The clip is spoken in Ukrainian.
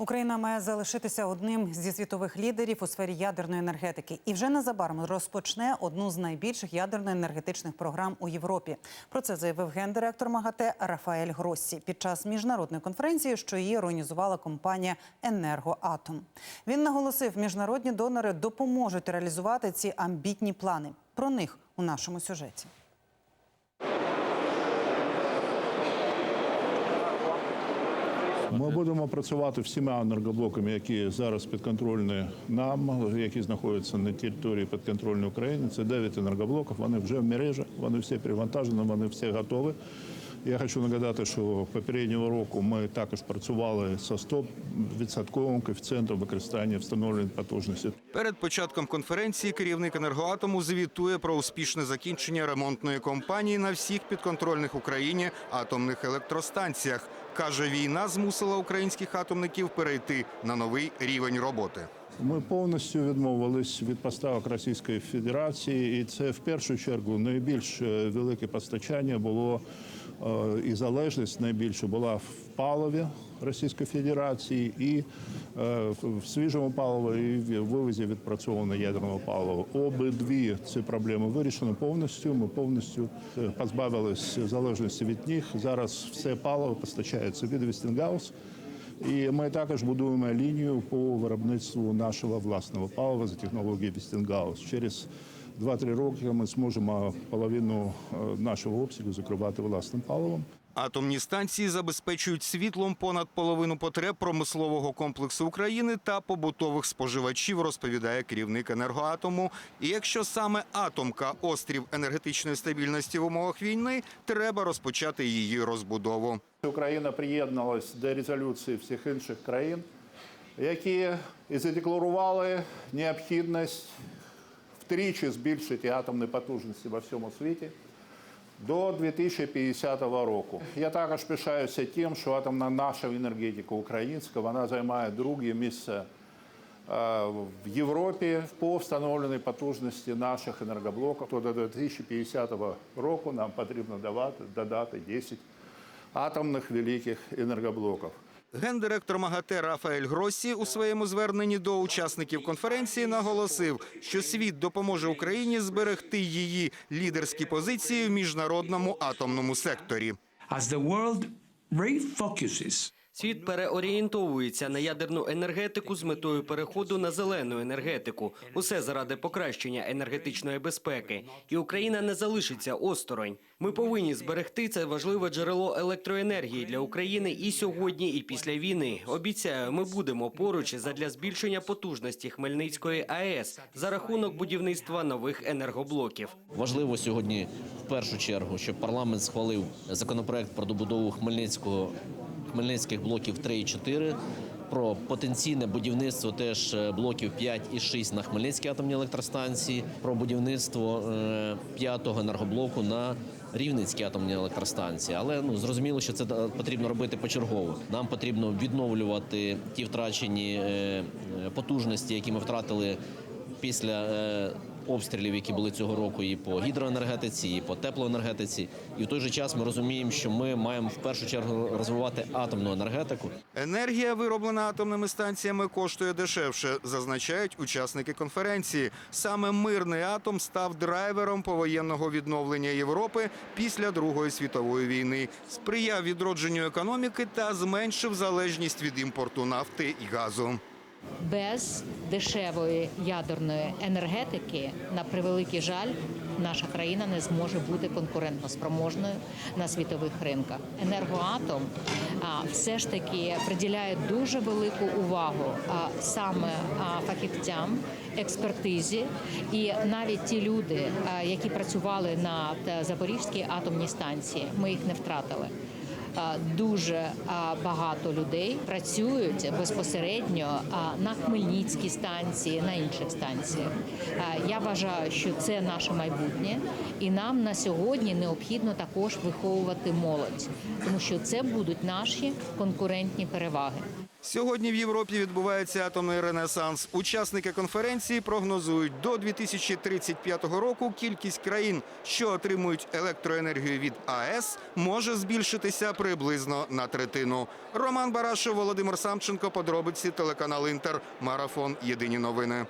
Україна має залишитися одним зі світових лідерів у сфері ядерної енергетики і вже незабаром розпочне одну з найбільших ядерно-енергетичних програм у Європі. Про це заявив гендиректор МАГАТЕ Рафаель Гроссі під час міжнародної конференції, що її організувала компанія Енергоатом. Він наголосив, міжнародні донори допоможуть реалізувати ці амбітні плани. Про них у нашому сюжеті. Ми будемо працювати всіма енергоблоками, які зараз підконтрольні нам, які знаходяться на території підконтрольної України. Це 9 енергоблоків. Вони вже в мережі, вони всі привантажені, вони всі готові. Я хочу нагадати, що попереднього року ми також працювали з 100% коефіцієнтом використання встановленої потужності. Перед початком конференції керівник енергоатому звітує про успішне закінчення ремонтної кампанії на всіх підконтрольних Україні атомних електростанціях. Каже, війна змусила українських атомників перейти на новий рівень роботи. Ми повністю відмовились від поставок Російської Федерації, і це в першу чергу найбільш е, велике постачання було і залежність найбільше була в паливі Російської Федерації і е, в свіжому паливі, і в вивозі відпрацьованого ядерного палива. Обидві ці проблеми вирішено повністю. Ми повністю е, позбавились залежності від них. Зараз все паливо постачається від Вестінгаус. І ми також будуємо лінію по виробництву нашого власного палива за технологією Вістінгаус. Через 2-3 роки ми зможемо половину е, нашого обсягу закривати власним паливом. Атомні станції забезпечують світлом понад половину потреб промислового комплексу України та побутових споживачів, розповідає керівник енергоатому. І якщо саме атомка острів енергетичної стабільності в умовах війни, треба розпочати її розбудову. Україна приєдналась до резолюції всіх інших країн, які і задекларували необхідність втричі збільшити атомні потужності во всьому світі до 2050 року. Я також пишаюся тим, що атомна наша енергетика українська вона займає друге місце е, в Європі по встановленій потужності наших енергоблоків. То до 2050 року нам потрібно давати, додати 10 атомних великих енергоблоків. Гендиректор МАГАТЕ Рафаель Гросі у своєму зверненні до учасників конференції наголосив, що світ допоможе Україні зберегти її лідерські позиції в міжнародному атомному секторі. as the world refocuses Світ переорієнтовується на ядерну енергетику з метою переходу на зелену енергетику. Усе заради покращення енергетичної безпеки. І Україна не залишиться осторонь. Ми повинні зберегти це важливе джерело електроенергії для України і сьогодні, і після війни. Обіцяю, ми будемо поруч задля збільшення потужності Хмельницької АЕС за рахунок будівництва нових енергоблоків. Важливо сьогодні в першу чергу, щоб парламент схвалив законопроект про добудову Хмельницького хмельницьких блоків 3 і 4, про потенційне будівництво теж е, блоків 5 і 6 на Хмельницькій атомній електростанції, про будівництво е, п'ятого енергоблоку на Рівненській атомній електростанції. Але ну зрозуміло, що це е, потрібно робити почергово. Нам потрібно відновлювати ті втрачені потужності, які ми втратили після обстрілів, які були цього року, і по гідроенергетиці, і по теплоенергетиці. І в той же час ми розуміємо, що ми маємо в першу чергу розвивати атомну енергетику. Енергія, вироблена атомними станціями, коштує дешевше, зазначають учасники конференції. Саме мирний атом став драйвером повоєнного відновлення Європи після Другої світової війни, сприяв відродженню економіки та зменшив залежність від імпорту нафти і газу. Без дешевої ядерної енергетики, на превеликий жаль, наша країна не зможе бути конкурентноспроможною на світових ринках. Енергоатом все ж таки приділяє дуже велику увагу саме фахівцям, експертизі, і навіть ті люди, які працювали на Запорізькій атомній станції, ми їх не втратили. А, Дуже багато людей працюють безпосередньо на Хмельницькій станції, на інших станціях. Я вважаю, що це наше майбутнє, і нам на сьогодні необхідно також виховувати молодь, тому що це будуть наші конкурентні переваги. Сьогодні в Європі відбувається атомний ренесанс. Учасники конференції прогнозують, до 2035 року кількість країн, що отримують електроенергію від АЕС, може збільшитися приблизно на третину. Роман Барашев, Володимир Самченко, подробиці телеканал Інтер, марафон. Єдині новини.